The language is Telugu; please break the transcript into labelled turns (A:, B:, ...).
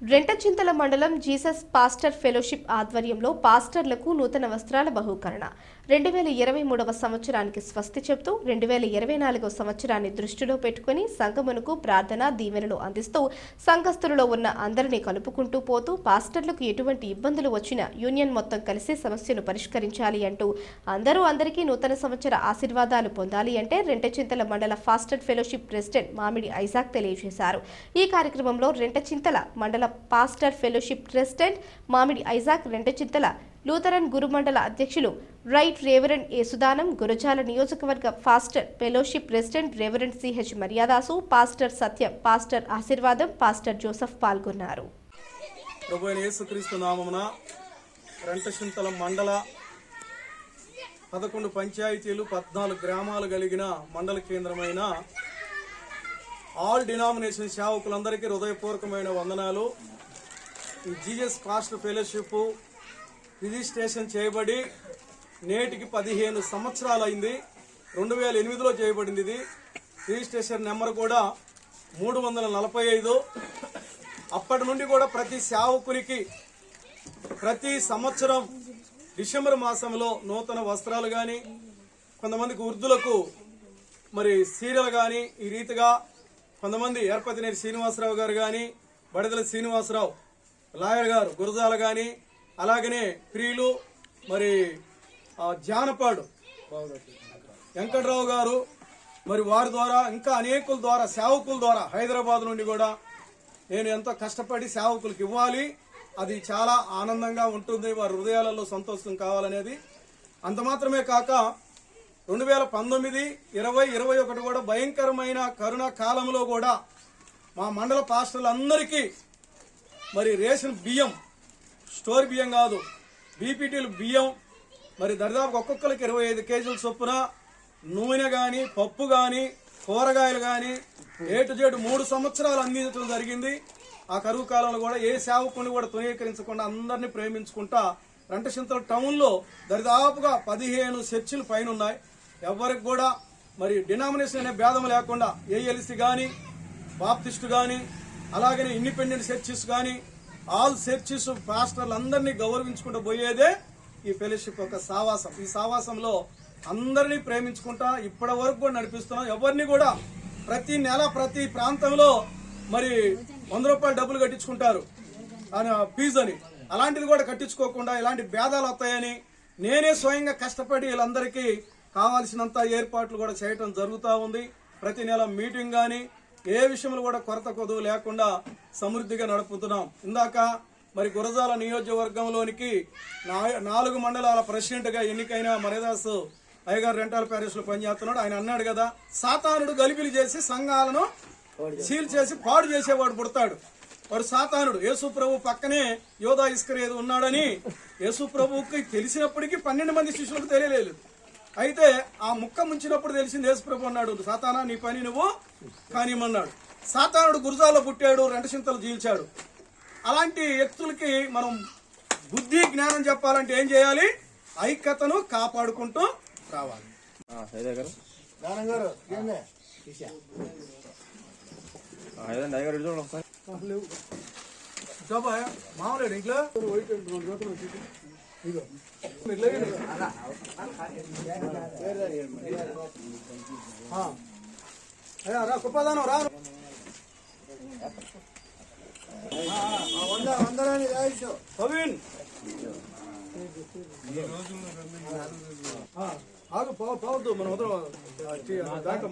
A: రెంటచింతల మండలం జీసస్ పాస్టర్ ఫెలోషిప్ ఆధ్వర్యంలో పాస్టర్లకు నూతన వస్త్రాల బహుకరణ. రెండు వేల ఇరవై మూడవ సంవత్సరానికి స్వస్తి చెబుతూ రెండు వేల ఇరవై నాలుగవ సంవత్సరాన్ని దృష్టిలో పెట్టుకుని సంఘమునకు ప్రార్థన దీవెనలు అందిస్తూ సంఘస్థులలో ఉన్న అందరినీ కలుపుకుంటూ పోతూ పాస్టర్లకు ఎటువంటి ఇబ్బందులు వచ్చినా యూనియన్ మొత్తం కలిసి సమస్యను పరిష్కరించాలి అంటూ అందరూ అందరికీ నూతన సంవత్సర ఆశీర్వాదాలు పొందాలి అంటే రెంటచింతల మండల pastor fellowship president Mamidi Isaac తెలియజేశారు. ఈ కార్యక్రమంలో రెంటచింతల మండల pastor fellowship president Mamidi Isaac Rentachintala Lutheran గురుమండల అధ్యక్షులు రైట్ రేవరెండ్ యేసుదానం గురజాల నియోజకవర్గ pastor fellowship president reverend CH Maryadasu pastor Satyam pastor Ashirvadam pastor Joseph పాల్గొన్నారు.
B: ప్రభు మండల పదకొండు పంచాయతీలు పద్నాలుగు గ్రామాలు కలిగిన మండల కేంద్రమైన ఆల్ డినామినేషన్ సేవకులందరికీ హృదయపూర్వకమైన వందనాలు. Jesus GS pastor fellowship registration చేయబడి నేటికి పదిహేను సంవత్సరాలు అయింది రెండు వేల ఎనిమిదిలో చేయబడింది ఇది. రిజిస్ట్రేషన్ నెంబర్ కూడా మూడు వందల నలభై ఐదు. అప్పటి నుండి కూడా ప్రతి సేవకునికి ప్రతి సంవత్సరం డిసెంబర్ మాసంలో నూతన వస్త్రాలు కానీ కొంతమందికి వృద్ధులకు మరి సీరియల్ కానీ ఈ రీతిగా కొంతమంది ఏర్పతినేని శ్రీనివాసరావు గారు కానీ బడదల శ్రీనివాసరావు లాయర్ గారు గురజాల కానీ అలాగనే ప్రియులు మరి జానపాడు వెంకట్రావు గారు మరి వారి ద్వారా ఇంకా అనేకుల ద్వారా సేవకుల ద్వారా హైదరాబాద్ నుండి కూడా నేను ఎంతో కష్టపడి సేవకులకు ఇవ్వాలి. అది చాలా ఆనందంగా ఉంటుంది. వారి హృదయాలలో సంతోషం కావాలనేది. అంత మాత్రమే కాక రెండు వేల పంతొమ్మిది ఇరవై ఇరవై ఒకటి కూడా భయంకరమైన కరోనా కాలంలో కూడా మా మండల పాస్టర్లందరికీ మరి రేషన్ బియ్యం స్టోర్ బియ్యం కాదు. బీపీటీలు బియ్యం. మరి దరిదాపు ఒక్కొక్కరికి ఇరవై ఐదు కేజీల చొప్పున నూనె కానీ పప్పు కానీ కూరగాయలు కానీ ఏటు జేటు మూడు సంవత్సరాలు అందించడం జరిగింది. ఆ కరువు కాలంలో కూడా ఏ సేవకుని కూడా తునీకరించకుండా అందరినీ ప్రేమించుకుంటా రెంటసింతల టౌన్లో దరిదాపుగా పదిహేను చర్చిలు పైన ఉన్నాయి ఎవరికి కూడా మరి డినామినేషన్ అనే భేదం లేకుండా ఏఎల్సి కానీ బాప్టిస్ట్ కానీ అలాగనే ఇండిపెండెంట్ చర్చిస్ కానీ ఆల్ చర్చిస్ పాస్టర్లు అందరినీ గౌరవించుకుంటూ పోయేదే ఈ ఫెలోషిప్ యొక్క సావాసం. ఈ సావాసంలో అందరినీ ప్రేమించుకుంటా ఇప్పటి వరకు కూడా నడిపిస్తున్నాం. ఎవరిని కూడా ప్రతి నెల ప్రతి ప్రాంతంలో మరి వంద రూపాయలు డబ్బులు కట్టించుకుంటారు. అని ఫీజు అని అలాంటిది కూడా కట్టించుకోకుండా ఇలాంటి భేదాలు వస్తాయని నేనే స్వయంగా కష్టపడి వీళ్ళందరికీ కావాల్సినంత ఏర్పాట్లు కూడా చేయటం జరుగుతూ ఉంది. ప్రతి నెల మీటింగ్ కానీ ఏ విషయంలో కూడా కొరత కొదువు లేకుండా సమృద్ధిగా నడుపుతున్నాం. ఇందాక మరి గురజాల నియోజకవర్గంలోనికి నాలుగు మండలాల ప్రెసిడెంట్గా ఎన్నికైన మరేదాస్ అయ్యగారు రెంటాల ప్యారిస్లో పనిచేస్తున్నాడు. ఆయన అన్నాడు కదా సాతానుడు గలిపిలు చేసి సంఘాలను సీల్ చేసి పాడు చేసేవాడు పుడతాడు. వాడు సాతానుడు యేసుప్రభు పక్కనే యోధా ఏదో ఉన్నాడని యేసుప్రభుకి తెలిసినప్పటికీ పన్నెండు మంది శిష్యులకు తెలియలేదు. అయితే ఆ ముక్క ముంచినప్పుడు తెలిసింది యేసు ప్రభు అన్నాడు సాతానా నీ పని నువ్వు కానిమన్నాడు సాతానుడు గురుజాలో పుట్టాడు రెండసింతలు జీల్చాడు అలాంటి వ్యక్తులకి మనం బుద్ధి జ్ఞానం చెప్పాలంటే ఏం చేయాలి? ఐక్యతను కాపాడుకుంటూ రావాలి. మామూలు ఇంట్లో. అయ్యా, రా కుప్పదానం రా. ప్రవీణ్. ఆగు పోవద్దు మనం వదలం. దాంట్లో